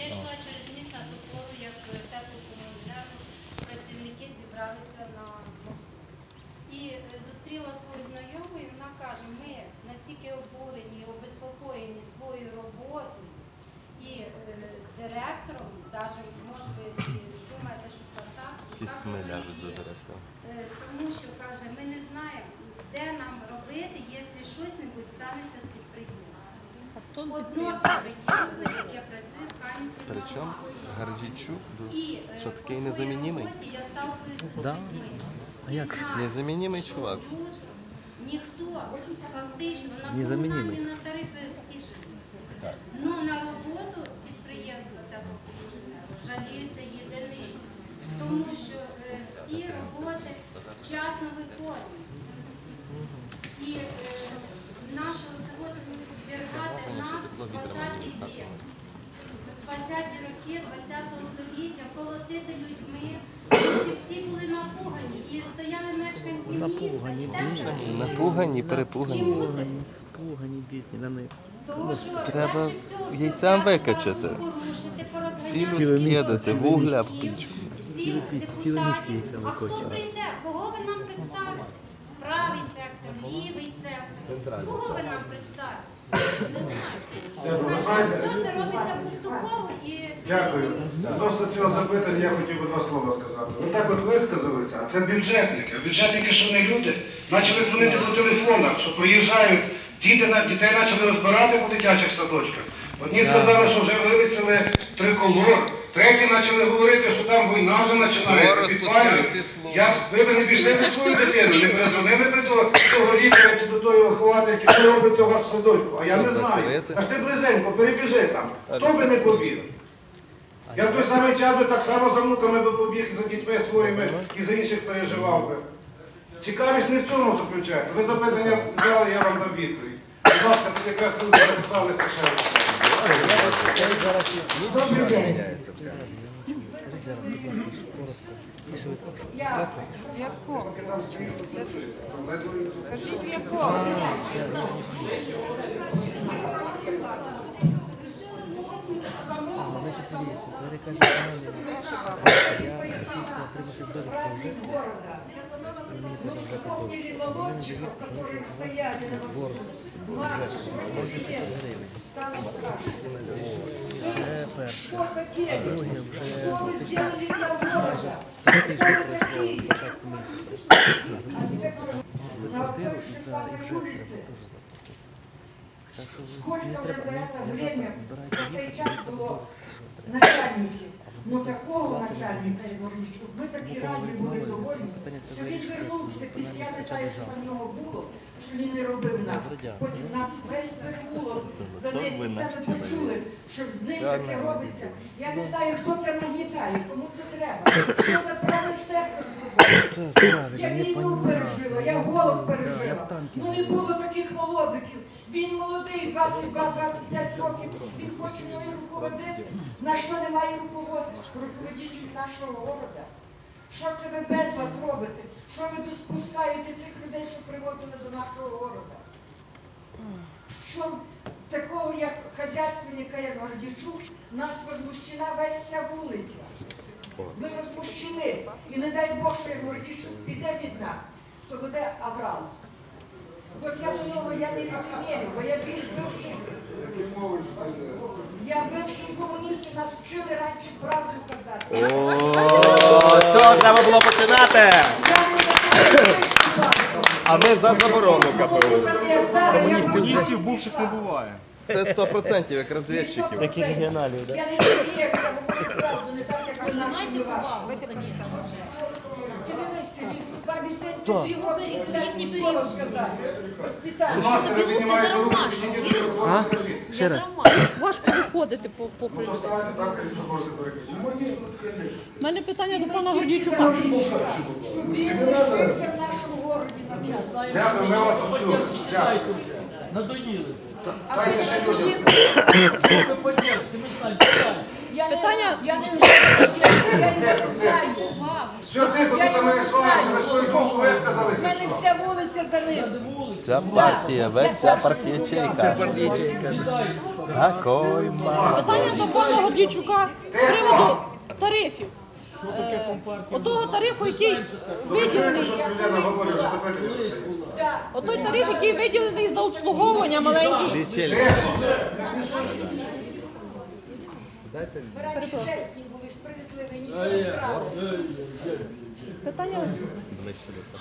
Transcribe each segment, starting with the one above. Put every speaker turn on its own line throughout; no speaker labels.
Я йшла через міст на ту пору, як теплокомуненерго працівники зібралися на мосту. І зустріла свою знайому, і вона каже, ми настільки обурені, обезпокоєні своєю роботою і е, директором, навіть може ви думаєте, що це так, так воно і є. Е, тому що каже, ми не знаємо, де нам робити, якщо щось небудь станеться з підприємством. Одно підприємство,
Причому Гордійчук, що такий незамінімий?
Да? А як ж?
Незамінімий чувак.
Ніхто фактично на комунальні на тарифи всі живуть. Ну на роботу підприємства теплокомуненерго жаліються єдиниці, тому що е, всі роботи вчасно виконують. І е, нашого заводу зберігати нас в 20-й вік. В 20-ті роки 20-го століття колотити людьми. Ці всі були напугані і стояли мешканці
Напугані,
міста. і теж
бідні.
Напугані, перепугані.
Чому це?
Спугані, бідні, на них.
Того, що
Треба
легше всього все
яйцям викачати.
порушити,
Сілю скидати, вугля в пічку.
Ціле пі- ціле місто
депутатів.
яйця
А хто прийде? Кого ви нам представите? Правий сектор, лівий сектор. Кого ви нам представите? Не знаю. Це робиться поступово і
Дякую. Відносно цього запитання я хотів би два слова сказати. Ви так от висказалися, а це бюджетники. А Бюджетники, що не люди, почали дзвонити по телефонах, що приїжджають, діти, на- дітей почали розбирати по дитячих садочках. Одні сказали, що вже вивісили триколор, треті почали говорити, що там війна вже починається, підпалюють. ви б не пішли за свою дитину, не перезвонили би до того лікаря чи до тої виховательки, що робиться у вас в садочку. А я не знаю. Аж ти близенько, перебіжи там. Хто би не побіг? Я в той самий час би так само за внуками би побіг, і за дітьми своїми і за інших переживав би. Цікавість не в цьому заключається. Ви запитання задали, я вам дам відповідь. Будь ласка, тут якраз люди записалися ще раз. Добрий день.
Скажіть ласка, дивіться, ви кажете, мамі, я фактично отримати довідку вже, і мені треба взяти довідку. У мене довідка, тому що у вас борг, вже, може 5 гривень. Це перше. А друге, вже фактично майже три тижні пройшло з початку місяця. За квартиру і за і вже треба теж заплатити. Так що ви
Сколько
не
уже
треба,
за
не,
это
не
время
збирайте
на цей
відповідь,
начальники. Ну такого начальника що ми такі раді були довольні, що він вернувся після, я не знаю, що в нього було, що він не робив нас. Потім нас весь переулок за ним це ми почули, що з ним таке робиться. Я не знаю, хто це нагнітає, кому це треба. Що за правий сектор зробив? Я
я
війну пережила, я голод пережила. Ну не було таких молодиків. Він молодий, 22-25 років, він хоче мною руководити. На що немає руковод... руководителів нашого города? Що це ви безлад робите? Що ви спускаєте цих людей, що привозили до нашого города? Що такого, як хазяйственника, як Гордійчук, нас возмущена весь вся вулиця. Ми розмущені. І не дай Бог, що як Гордійчук піде від нас, то буде аврал. От я до нього я не лицемірю, бо я більш бивший. Я бивший комуніст, і нас вчили раніше правду казати.
О, то треба було починати.
Я не
А ми за заборону КПУ.
Комуністів
бувших не буває.
Це 100% як розвідчиків.
Як і регіоналів, да?
Я не вірю, я говорю правду, не так, як ви наші ваші. Дивися, він його їхні. Воспитання.
Будь ласка, ви піднімаєте руку, підніміть телефон.
Ще раз.
Важко виходити по
так, що можете переключити.
У мене питання до пана Гордійчука.
Щоб він лишився в нашому городі на час.
Дякую, ми вас тут чули. Дякую.
Надоїли.
Дайте ще людям.
Ви поддержите, ми знаємо,
Питання-
я не знаю, я не знаю.
Все, тихо, тут ми не сваримося, ви свою думку
У мене вся вулиця за ним.
Вся партія, весь вся партія чейка. Такой мало.
Питання до пана Гордійчука з приводу тарифів. Е, Отого тарифу, який виділений,
Що говорить, що
отой тариф, який виділений за обслуговування маленький.
Дайте Ви раніше чесні були, справедливі, нічого не крали.
Питання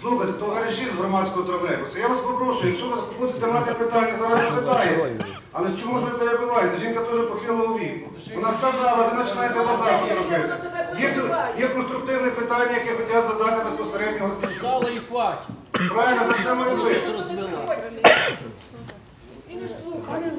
Слухайте, товариші з громадського тролейбуса, я вас попрошу, якщо ви будете мати питання, зараз питає. Але чому ж ви перебиваєте? Жінка дуже похилого віку. Вона сказала, ви починаєте базар тут робити. Є, ту- конструктивне питання, яке хотять задати безпосереднього госпіталю.
Стало і хватить.
Правильно, так само і ви.
Розбила. І не слухали.